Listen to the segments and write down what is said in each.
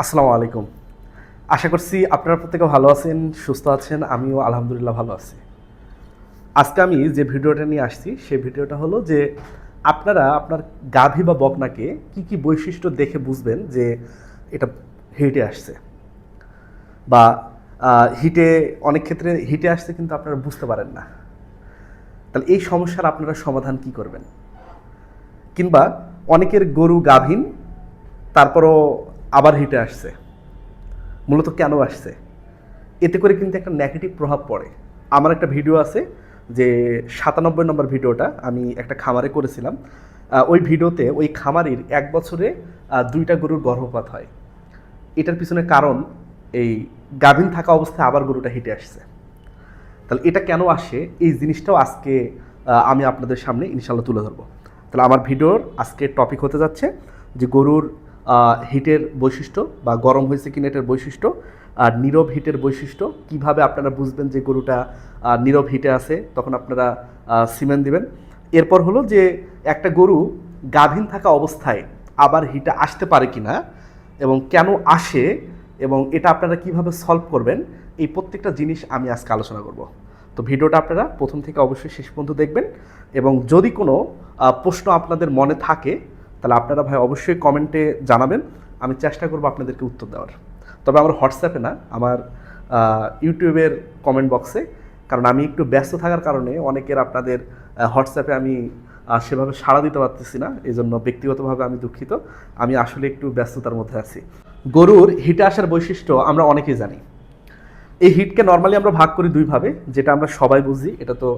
আসসালামু আলাইকুম। আশা করছি আপনারা প্রত্যেকে ভালো আছেন, সুস্থ আছেন, আমিও আলহামদুলিল্লাহ ভালো আছি। আজকে আমি যে ভিডিওটা নিয়ে আসছি, সেই ভিডিওটা হলো যে আপনারা আপনার গাভী বা বকনাকে কি কি বৈশিষ্ট্য দেখে বুঝবেন যে এটা হিটে আসছে? বা হিটে, অনেক ক্ষেত্রে হিটে আসছে কিন্তু আপনারা বুঝতে পারেন না। তাহলে এই সমস্যার আপনারা সমাধান কি করবেন? কিংবা অনেকের গরু গাভীন, তারপরও আবার হিটে আসছে। মূলত কেন আসছে? এতে করে কিন্তু একটা নেগেটিভ প্রভাব পড়ে। আমার একটা ভিডিও আছে যে সাতানব্বই নম্বর ভিডিওটা আমি একটা খামারে করেছিলাম। ওই ভিডিওতে ওই খামারির এক বছরে দুইটা গরুর গর্ভপাত হয়। এটার পিছনে কারণ এই গাভিন থাকা অবস্থায় আবার গরুটা হিটে আসছে। তাহলে এটা কেন আসে? এই জিনিসটাও আজকে আমি আপনাদের সামনে ইনশাল্লাহ তুলে ধরবো। তাহলে আমার ভিডিওর আজকে টপিক হতে যাচ্ছে যে গরুর হিটের বৈশিষ্ট্য বা গরম হয়েছে কিনা এটার বৈশিষ্ট্য, আর নীরব হিটের বৈশিষ্ট্য, কীভাবে আপনারা বুঝবেন যে গরুটা নীরব হিটে আছে, তখন আপনারা সিমেন্ট দিবেন। এরপর হলো যে একটা গরু গাভীন থাকা অবস্থায় আবার হিটে আসতে পারে কিনা এবং কেন আসে এবং এটা আপনারা কীভাবে সলভ করবেন, এই প্রত্যেকটা জিনিস আমি আজকে আলোচনা করব। তো ভিডিওটা আপনারা প্রথম থেকে অবশ্যই শেষ পর্যন্ত দেখবেন এবং যদি কোনো প্রশ্ন আপনাদের মনে থাকে তাহলে আপনারা ভাই অবশ্যই কমেন্টে জানাবেন। আমি চেষ্টা করব আপনাদেরকে উত্তর দেওয়ার। তবে আমার হোয়াটসঅ্যাপে না, আমার ইউটিউবের কমেন্ট বক্সে কারণ আমি একটু ব্যস্ত থাকার কারণে অনেকের আপনাদের হোয়াটসঅ্যাপে আমি সেভাবে সাড়া দিতে পারতেছি না এই জন্য ব্যক্তিগতভাবে আমি দুঃখিত। আমি আসলে একটু ব্যস্ততার মধ্যে আছি। গরুর হিটে আসার বৈশিষ্ট্য আমরা অনেকেই জানি। এই হিটকে নর্মালি আমরা ভাগ করি দুইভাবে যেটা আমরা সবাই বুঝি, এটা তো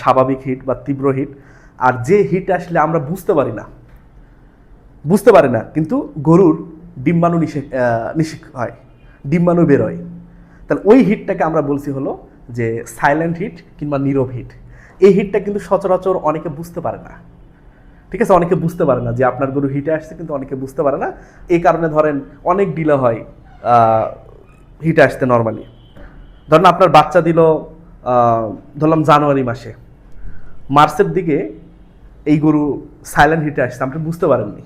স্বাভাবিক হিট বা তীব্র হিট। আর যে হিট আসলে আমরা বুঝতে পারি না বুঝতে পারে না, কিন্তু গরুর ডিম্বাণু নিষেক নিষেক হয়, ডিম্বাণু বেরোয়। তাহলে ওই হিটটাকে আমরা বলছি হলো যে সাইলেন্ট হিট কিংবা নীরব হিট এই হিটটা কিন্তু সচরাচর অনেকে বুঝতে পারে না। ঠিক আছে? অনেকে বুঝতে পারে না যে আপনার গরু হিটে আসছে, কিন্তু অনেকে বুঝতে পারে না। এই কারণে ধরেন অনেক ডিলে হয় হিটে আসতে নর্মালি ধরেন আপনার বাচ্চা দিল ধরলাম জানুয়ারি মাসে। মার্চের দিকে এই গরু সাইলেন্ট হিটে আসছে, আপনি বুঝতে পারেননি।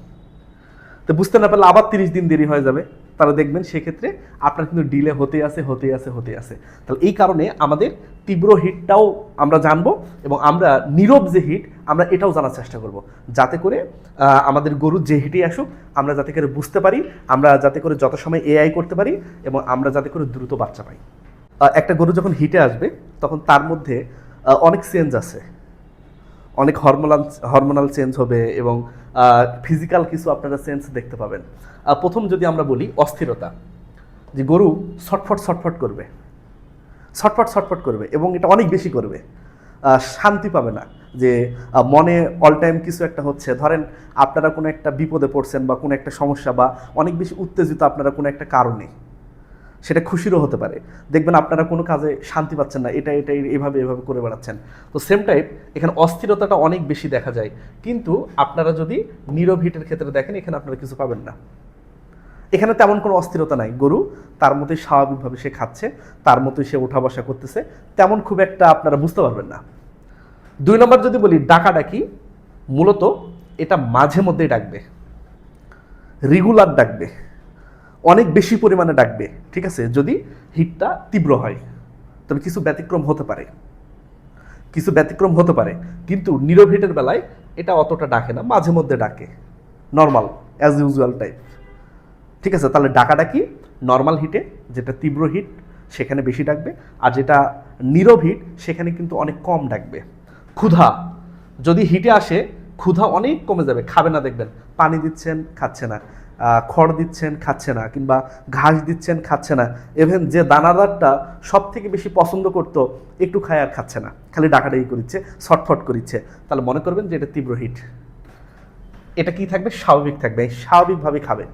তো বুঝতে না পারলে আবার তিরিশ দিন দেরি হয়ে যাবে। তাহলে দেখবেন সেক্ষেত্রে আপনার কিন্তু ডিলে হতে আছে হতে আছে হতে আছে। তাহলে এই কারণে আমাদের তীব্র হিটটাও আমরা জানব এবং আমরা নীরব যে হিট, আমরা এটাও জানার চেষ্টা করব। যাতে করে আমাদের গরুর যে হিটই আসুক, আমরা যাতে করে বুঝতে পারি, আমরা যাতে করে যত সময় এআই করতে পারি এবং আমরা যাতে করে দ্রুত বাচ্চা পাই। একটা গরু যখন হিটে আসবে, তখন তার মধ্যে অনেক চেঞ্জ আছে। অনেক হরমোনাল হরমোনাল চেঞ্জ হবে এবং ফিজিক্যাল কিছু আপনারা সেন্স দেখতে পাবেন। প্রথম যদি আমরা বলি অস্থিরতা, যে গরু ছটফট ছটফট করবে। ছটফট ছটফট করবে এবং এটা অনেক বেশি করবে। শান্তি পাবে না, যে মনে অল টাইম কিছু একটা হচ্ছে। ধরেন, আপনারা কোনো একটা বিপদে পড়ছেন বা কোনো একটা সমস্যা বা অনেক বেশি উত্তেজিত আপনারা কোনো একটা কারণে। সেটা খুশিরও হতে পারে। দেখবেন আপনারা কোনো কাজে শান্তি পাচ্ছেন না, এটা এটা এভাবে এভাবে করে বেড়াচ্ছেন। তো সেম টাইপ এখানে অস্থিরতাটা অনেক বেশি দেখা যায়। কিন্তু আপনারা যদি নীরব হিটের ক্ষেত্রে দেখেন, এখানে আপনারা কিছু পাবেন না। এখানে তেমন কোনো অস্থিরতা নাই। গরু তার মতোই স্বাভাবিকভাবে সে খাচ্ছে, তার মতোই সে ওঠা বসা করতেছে, তেমন খুব একটা আপনারা বুঝতে পারবেন না। দুই নম্বর যদি বলি, ডাকাডাকি মূলত এটা মাঝে মধ্যেই ডাকবে। রেগুলার ডাকবে। অনেক বেশি পরিমাণে ডাকবে, ঠিক আছে? যদি হিটটা তীব্র হয়, তবে কিছু ব্যতিক্রম হতে পারে। কিছু ব্যতিক্রম হতে পারে, কিন্তু নীরব হিটের বেলায় এটা অতটা ডাকে না, মাঝে মধ্যে ডাকে। নর্মাল অ্যাজ ইউজুয়াল টাইপ ঠিক আছে? তাহলে ডাকাডাকি নর্মাল হিটে, যেটা তীব্র হিট, সেখানে বেশি ডাকবে, আর যেটা নীরব হিট, সেখানে কিন্তু অনেক কম ডাকবে। ক্ষুধা, যদি হিটে আসে, ক্ষুধা অনেক কমে যাবে, খাবে না দেখবেন, পানি দিচ্ছেন, খাচ্ছে না। খড় দিচ্ছেন, খাচ্ছে না, কিংবা ঘাস দিচ্ছেন, খাচ্ছে না। ইভেন যে দানাদারটা সব থেকে বেশি পছন্দ করতো, একটু খায় আর খাচ্ছে না। খালি ডাকাডাকি করিচ্ছে, ছটফট করিচ্ছে। তাহলে মনে করবেন যে এটা তীব্র হিট। এটা কি থাকবে? স্বাভাবিক থাকবে। স্বাভাবিকভাবে খাবে।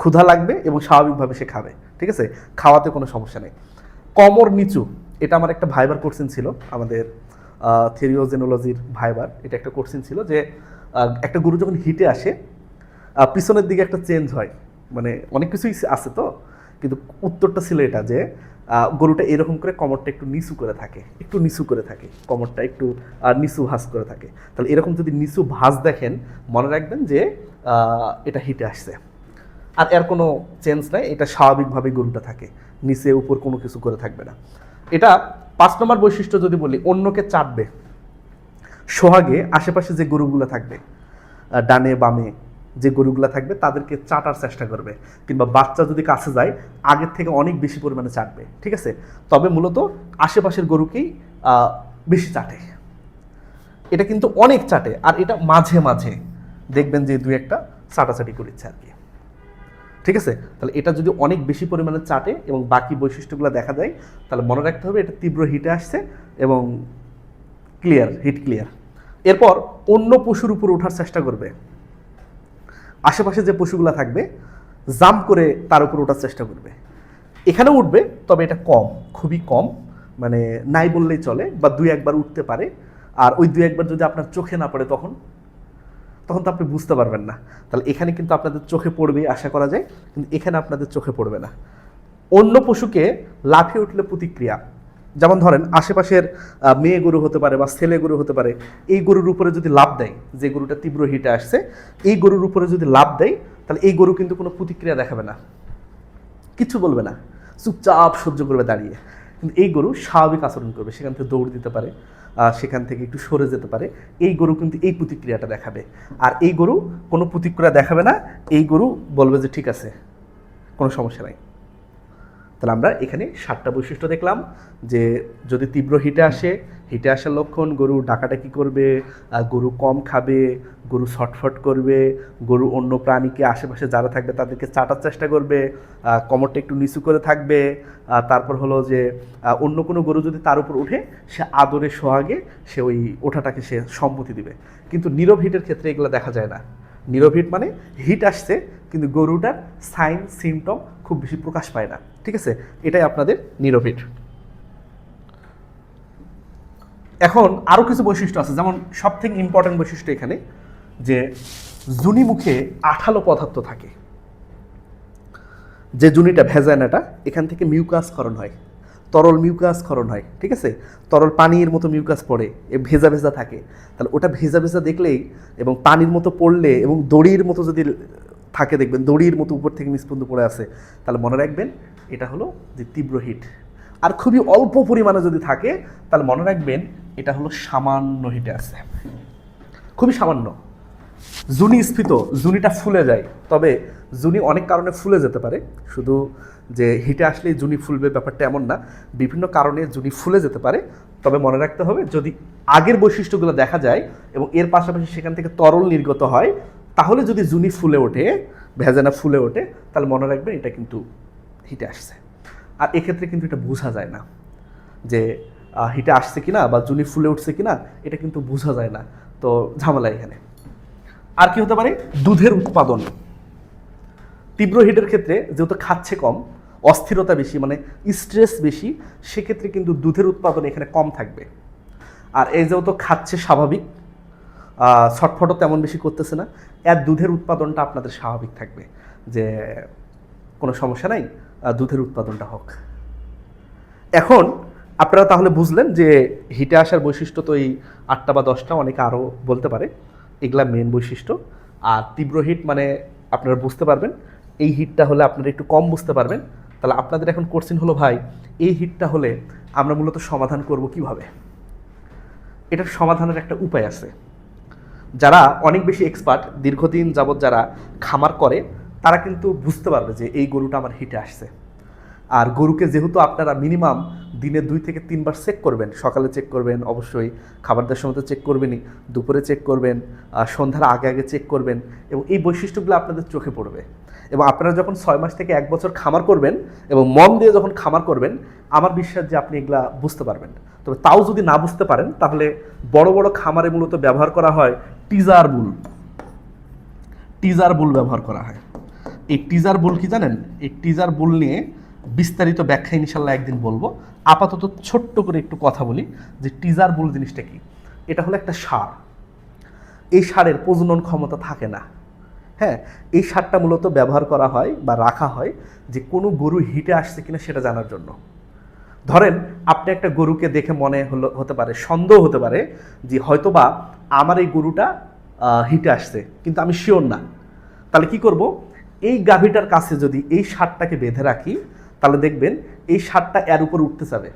ক্ষুধা লাগবে এবং স্বাভাবিকভাবে সে খাবে। ঠিক আছে? খাওয়াতে কোনো সমস্যা নেই। কমর নিচু। এটা আমার একটা ভাইবার কোর্সিন ছিল, আমাদের থিওরিওজেনোলজির ভাইবার। এটা একটা কোর্সিন ছিল যে একটা গরু যখন হিটে আসে পিছনের দিকে একটা চেঞ্জ হয়। মানে অনেক কিছুই আছে তো, কিন্তু উত্তরটা ছিল এটা যে গরুটা এরকম করে কমরটা একটু নিচু করে থাকে, একটু নিচু করে থাকে, কমরটা একটু নিচু ভাঁজ করে থাকে। তাহলে এরকম যদি নিচু ভাঁজ দেখেন, মনে রাখবেন যে এটা হিটে আসছে। আর এর কোনো চেঞ্জ নাই, এটা স্বাভাবিকভাবে গরুটা থাকে। নিচে উপর কোনো কিছু করে থাকবে না। এটা পাঁচ নম্বর বৈশিষ্ট্য যদি বলি, অন্যকে চাটবে সোহাগে আশেপাশে যে গরুগুলো থাকবে ডানে বামে যে গরুগুলো থাকবে, তাদেরকে চাটার চেষ্টা করবে কিংবা বাচ্চা যদি কাছে যায়, আগের থেকে অনেক বেশি পরিমাণে চাটবে, ঠিক আছে? তবে মূলত আশেপাশের গরুকেই বেশি চাটে। এটা কিন্তু অনেক চাটে, আর এটা মাঝে মাঝে দেখবেন যে দুই একটা চাটাচাটি করেছে আর কি। ঠিক আছে? তাহলে এটা যদি অনেক বেশি পরিমাণে চাটে এবং বাকি বৈশিষ্ট্যগুলো দেখা যায়, তাহলে মনে রাখতে হবে এটা তীব্র হিটে আসছে এবং ক্লিয়ার, হিট ক্লিয়ার। এরপর অন্য পশুর উপর ওঠার চেষ্টা করবে। আশেপাশে যে পশুগুলো থাকবে জাম্প করে তার উপর ওঠার চেষ্টা করবে। এখানেও উঠবে, তবে এটা কম, খুবই কম। মানে নাই বললেই চলে, বা দুই একবার উঠতে পারে। আর ওই দুই একবার যদি আপনার চোখে না পড়ে তখন তখন তো আপনি বুঝতে পারবেন না। তাহলে এখানে কিন্তু আপনাদের চোখে পড়বে, আশা করা যায়, কিন্তু এখানে আপনাদের চোখে পড়বে না। অন্য পশুকে লাফিয়ে উঠলে প্রতিক্রিয়া যেমন ধরেন, আশেপাশের মেয়ে গরু হতে পারে বা ছেলে গরু হতে পারে, এই গরুর উপরে যদি লাভ দেয়, যে গরুটা তীব্র হিটে আসছে, এই গরুর উপরে যদি লাভ দেয়, তাহলে এই গরু কিন্তু কোনো প্রতিক্রিয়া দেখাবে না। কিচ্ছু বলবে না। চুপচাপ সহ্য করবে দাঁড়িয়ে। কিন্তু এই গরু স্বাভাবিক আচরণ করবে। সেখান থেকে দৌড় দিতে পারে সেখান থেকে একটু সরে যেতে পারে। এই গরু কিন্তু এই প্রতিক্রিয়াটা দেখাবে। আর এই গরু কোনো প্রতিক্রিয়া দেখাবে না। এই গরু বলবে যে, ঠিক আছে, কোনো সমস্যা নাই। তাহলে আমরা এখানে সাতটা বৈশিষ্ট্য দেখলাম যে যদি তীব্র হিটে আসে, হিটে আসার লক্ষণ গরু ডাকাডাকি করবে গরু কম খাবে, গরু ছটফট করবে, গরু অন্য প্রাণীকে আশেপাশে যারা থাকবে তাদেরকে চাটার চেষ্টা করবে কোমরটা একটু নিচু করে থাকবে তারপর হলো যে অন্য কোনো গরু যদি তার উপর ওঠে, সে আদরে সোহাগে সে ওই ওঠাটাকে সে সম্মতি দিবে। কিন্তু নীরব হিটের ক্ষেত্রে এগুলো দেখা যায় না। নীরব হিট মানে হিট আসছে, কিন্তু গরুটার সাইন, সিমটম খুব বেশি প্রকাশ পায় না। ঠিক আছে? এটাই আপনাদের নীরব এখন আরও কিছু বৈশিষ্ট্য আছে, যেমন সব থেকে ইম্পর্টেন্ট বৈশিষ্ট্য এখানে, যে জুনি মুখে আঠালো পদার্থ থাকে। যে জুনিটা ভেজানাটা এখান থেকে মিউকাস ক্ষরণ হয়। তরল মিউকাস ক্ষরণ হয়, ঠিক আছে? তরল পানির মতো মিউকাস পড়ে, এ ভেজা ভেজা থাকে। তাহলে ওটা ভেজা ভেজা দেখলেই এবং পানির মতো পড়লে এবং দড়ির মতো যদি থাকে, দেখবেন দড়ির মতো উপর থেকে নিচ পড়ে আছে, তাহলে মনে রাখবেন এটা হলো যে তীব্র হিট আর খুবই অল্প পরিমাণে যদি থাকে, তাহলে মনে রাখবেন এটা হলো সামান্য হিটে আছে। খুবই সামান্য। জুনি স্ফীত, জুনিটা ফুলে যায়। তবে জুনি অনেক কারণে ফুলে যেতে পারে। শুধু যে হিটে আসলেই জুনি ফুলবে ব্যাপারটা এমন না। বিভিন্ন কারণে জুনি ফুলে যেতে পারে। তবে মনে রাখতে হবে, যদি আগের বৈশিষ্ট্যগুলো দেখা যায় এবং এর পাশাপাশি সেখান থেকে তরল নির্গত হয়, তাহলে যদি জুনি ফুলে ওঠে, ভেজানা ফুলে ওঠে, তাহলে মনে রাখবেন এটা কিন্তু হিটে আসছে। আর এক্ষেত্রে কিন্তু এটা বোঝা যায় না যে হিটে আসছে কিনা বা জুনি ফুলে উঠছে কিনা, এটা কিন্তু বোঝা যায় না। তো ঝামেলা এখানে। আর কি হতে পারে? দুধের উৎপাদন। তীব্র হিটের ক্ষেত্রে যেহেতু খাচ্ছে কম, অস্থিরতা বেশি মানে স্ট্রেস বেশি, সেক্ষেত্রে কিন্তু দুধের উৎপাদন এখানে কম থাকবে। আর এই যেহেতু খাচ্ছে স্বাভাবিক ছটফটও তেমন বেশি করতেছে না, এর দুধের উৎপাদনটা আপনাদের স্বাভাবিক থাকবে যে কোনো সমস্যা নাই। দুধের উৎপাদনটা হোক। এখন আপনারা তাহলে বুঝলেন যে হিটে আসার বৈশিষ্ট্য তো এই আটটা বা দশটা, অনেকে আরও বলতে পারে। এগুলা মেন বৈশিষ্ট্য। আর তীব্র হিট মানে আপনারা বুঝতে পারবেন, এই হিটটা হলে আপনারা একটু কম বুঝতে পারবেন। তাহলে আপনাদের এখন কোশ্চিন হলো, ভাই, এই হিটটা হলে আমরা মূলত সমাধান করব কীভাবে? এটার সমাধানের একটা উপায় আছে। যারা অনেক বেশি এক্সপার্ট দীর্ঘদিন যাবৎ যারা খামার করে তারা কিন্তু বুঝতে পারবে যে এই গরুটা আমার হিটে আসছে। আর গরুকে যেহেতু আপনারা মিনিমাম দিনে দুই থেকে তিনবার চেক করবেন, সকালে চেক করবেন, অবশ্যই খাবার দেওয়ার সময় তো চেক করবেনই, দুপুরে চেক করবেন সন্ধ্যার আগে আগে চেক করবেন এবং এই বৈশিষ্ট্যগুলো আপনাদের চোখে পড়বে। এবং আপনারা যখন ছয় মাস থেকে এক বছর খামার করবেন এবং মন দিয়ে যখন খামার করবেন, আমার বিশ্বাস যে আপনি এগুলা বুঝতে পারবেন। তবে তাও যদি না বুঝতে পারেন, তাহলে বড় বড় খামারে মূলত ব্যবহার করা হয় টিজার বুল। টিজার বুল ব্যবহার করা হয়। এই টিজার বুল কি জানেন? এই টিজার বুল নিয়ে বিস্তারিত ব্যাখ্যা ইনশাল্লাহ একদিন বলব। আপাতত ছোট্ট করে একটু কথা বলি যে টিজার বুল জিনিসটা কি? এটা হলো একটা সার। এই সারের প্রজনন ক্ষমতা থাকে না। হ্যাঁ এই সারটা মূলত ব্যবহার করা হয় বা রাখা হয় যে কোনো গরু হিটে আসছে কিনা সেটা জানার জন্য। ধরেন, আপনি একটা গরুকে দেখে মনে হলো, হতে পারে, সন্দেহ হতে পারে যে হয়তোবা আমার এই গরুটা হিটে আসছে, কিন্তু আমি শিওর না। তাহলে কি করব? এই গাভীটার কাছে যদি এই সারটাকে বেঁধে রাখি, তাহলে দেখবেন এই সারটা এর উপর উঠতে যাবে।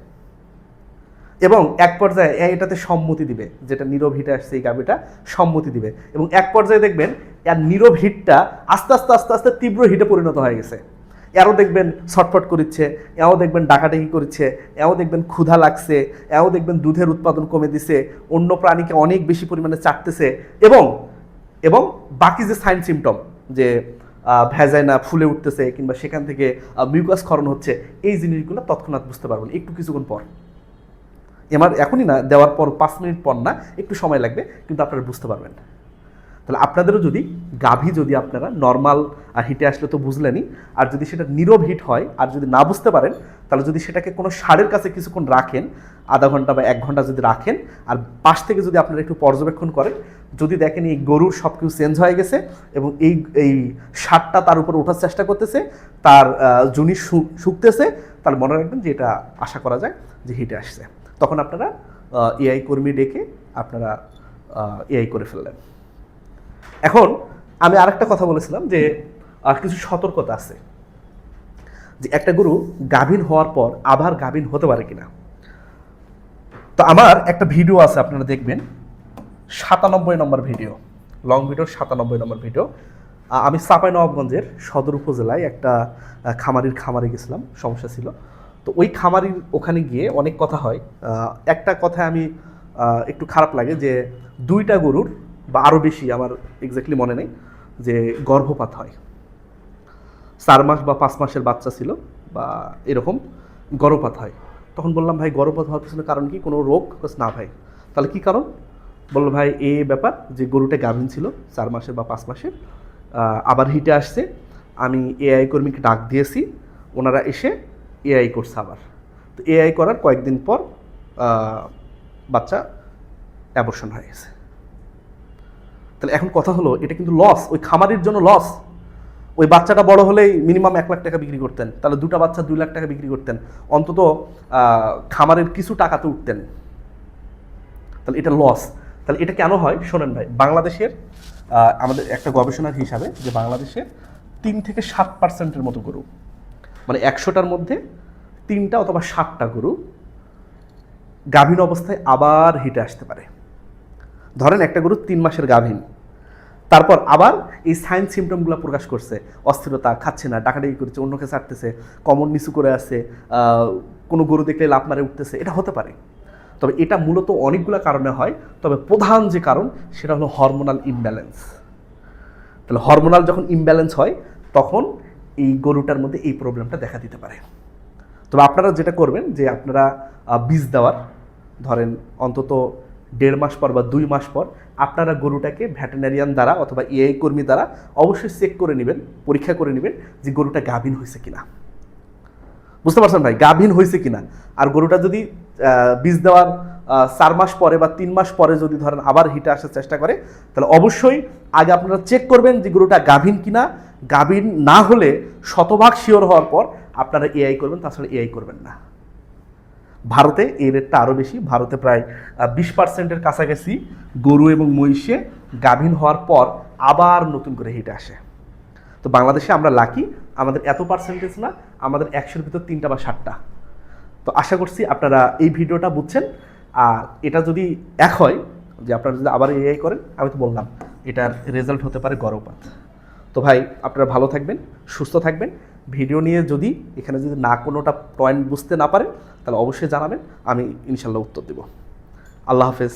এবং এক পর্যায়ে এটাতে সম্মতি দিবে, যেটা নীরব হিটে আসছে এই গাভীটা, সম্মতি দিবে। এবং এক পর্যায়ে দেখবেন এর নীরব হিটটা আস্তে আস্তে আস্তে আস্তে তীব্র হিটে পরিণত হয়ে গেছে। এও দেখবেন ছটফট করিচ্ছে, এও দেখবেন ডাকাডাকি করছে এও দেখবেন ক্ষুধা লাগছে, এও দেখবেন দুধের উৎপাদন কমে দিছে, অন্য প্রাণীকে অনেক বেশি পরিমাণে চাটতেছে এবং এবং বাকি যে সাইন সিমটম যে ভ্যাজাইনা ফুলে উঠতেছে কিংবা সেখান থেকে মিউকাস ক্ষরণ হচ্ছে, এই জিনিসগুলো তৎক্ষণাৎ বুঝতে পারবেন। একটু কিছুক্ষণ পর। এবার এখনই না, দেওয়ার পর পাঁচ মিনিট পর না, একটু সময় লাগবে, কিন্তু আপনারা বুঝতে পারবেন। তাহলে আপনাদেরও যদি গাভী যদি আপনারা নর্মাল হিটে আসলে তো বুঝলেনই, আর যদি সেটা নীরব হিট হয়, আর যদি না বুঝতে পারেন, তাহলে যদি সেটাকে কোনো সারের কাছে কিছুক্ষণ রাখেন আধা ঘণ্টা বা এক ঘণ্টা যদি রাখেন, আর পাশ থেকে যদি আপনারা একটু পর্যবেক্ষণ করেন, যদি দেখেন এই গরুর সব কিছু চেঞ্জ হয়ে গেছে এবং এই এই সারটা তার উপর ওঠার চেষ্টা করতেছে, তার জুনি শুকতেছে, তাহলে মনে রাখবেন যে এটা আশা করা যায় যে হিটে আসছে। তখন আপনারা এআই কর্মী ডেকে আপনারা এআই করে ফেললেন। এখন আমি আরেকটা কথা বলেছিলাম যে কিছু সতর্কতা আছে। যে একটা গরু গাভীন হওয়ার পর আবার গাভীন হতে পারে কিনা? তো আমার একটা ভিডিও আছে, আপনারা দেখবেন। সাতানব্বই নম্বর ভিডিও লং ভিডিও সাতানব্বই নম্বর ভিডিও আমি চাপাই নবাবগঞ্জের সদর উপজেলায় একটা খামারির খামারে গেছিলাম, সমস্যা ছিল। তো ওই খামারির ওখানে গিয়ে অনেক কথা হয়। একটা কথায় আমি একটু খারাপ লাগে যে, দুইটা গরুর, বা আরও বেশি, আমার এক্স্যাক্টলি মনে নেই, যে গর্ভপাত হয়। চার মাস বা পাঁচ মাসের বাচ্চা ছিল, বা এরকম গর্ভপাত হয়। তখন বললাম, ভাই, গর্ভপাত হওয়ার পিছনে কারণ কি? কোনো রোগ? না, ভাই। তাহলে কি কারণ? বলল, ভাই, এ ব্যাপার যে গরুটা গাভিন ছিল চার মাসের বা পাঁচ মাসের আবার হিটে আসছে। আমি এআই কর্মীকে ডাক দিয়েছি, ওনারা এসে এআই করছে আবার। তো এআই করার কয়েকদিন পর বাচ্চা অ্যাবর্শন হয়ে গেছে। তাহলে এখন কথা হলো, এটা কিন্তু লস ওই খামারির জন্য লস ওই বাচ্চাটা বড় হলেই মিনিমাম এক লাখ টাকা বিক্রি করতেন। তাহলে দুটা বাচ্চা দুই লাখ টাকা বিক্রি করতেন। অন্তত খামারের কিছু টাকাতে উঠতেন। তাহলে এটা লস তাহলে এটা কেন হয়? শোনেন ভাই, বাংলাদেশের আমাদের একটা গবেষণার হিসাবে যে বাংলাদেশে তিন থেকে সাত পার্সেন্টের মতো গরু। মানে একশোটার মধ্যে তিনটা অথবা সাতটা গরু গাভীন অবস্থায় আবার হিটে আসতে পারে। ধরেন একটা গরু তিন মাসের গাভীন। তারপর আবার এই সাইন সিমটমগুলো প্রকাশ করছে। অস্থিরতা খাচ্ছে না ডাকাডাকি করছে অন্যকে ছাড়তেছে কমন নিচু করে আহ, কোনো গরু দেখলে লাভ মারে উঠতেছে এটা হতে পারে। তবে এটা মূলত অনেকগুলো কারণে হয়। তবে প্রধান যে কারণ সেটা হলো হরমোনাল ইমব্যালেন্স তাহলে হরমোনাল যখন ইমব্যালেন্স হয় তখন এই গরুটার মধ্যে এই প্রবলেমটা দেখা দিতে পারে। তবে আপনারা যেটা করবেন যে আপনারা বীজ দেওয়ার ধরেন অন্তত দেড় মাস পর বা দুই মাস পর আপনারা গরুটাকে ভ্যাটেনারিয়ান দ্বারা অথবা এআই কর্মী দ্বারা অবশ্যই চেক করে নেবেন, পরীক্ষা করে নেবেন যে গরুটা গাভীন হয়েছে কিনা। বুঝতে পারছেন ভাই? গাভীন হয়েছে কিনা? আর গরুটা যদি বীজ দেওয়ার চার মাস পরে বা তিন মাস পরে যদি ধরেন আবার হিটে আসার চেষ্টা করে, তাহলে অবশ্যই আগে আপনারা চেক করবেন যে গরুটা গাভীন কিনা। গাভীন না হলে শতভাগ শিওর হওয়ার পর আপনারা এআই করবেন, তাছাড়া এআই করবেন না। ভারতে এই রেটটা আরও বেশি। ভারতে প্রায় বিশ পার্সেন্টের কাছাকাছি গরু এবং মহিষে গাভীন হওয়ার পর আবার নতুন করে হিটে আসে। তো বাংলাদেশে আমরা লাকি আমাদের এত পার্সেন্টেজ না, আমাদের একশোর ভিতর তিনটা বা সাতটা। তো আশা করছি আপনারা এই ভিডিওটা বুঝছেন। আর এটা যদি এক হয়, যে আপনারা যদি আবার এআই করেন, আমি তো বললাম, এটার রেজাল্ট হতে পারে গর্ভপাত। তো ভাই, আপনারা ভালো থাকবেন, সুস্থ থাকবেন। ভিডিও নিয়ে যদি এখানে যদি না কোনোটা পয়েন্ট বুঝতে না পারেন তাহলে অবশ্যই জানাবেন আমি ইনশাল্লাহ উত্তর দেব। আল্লাহ হাফেজ।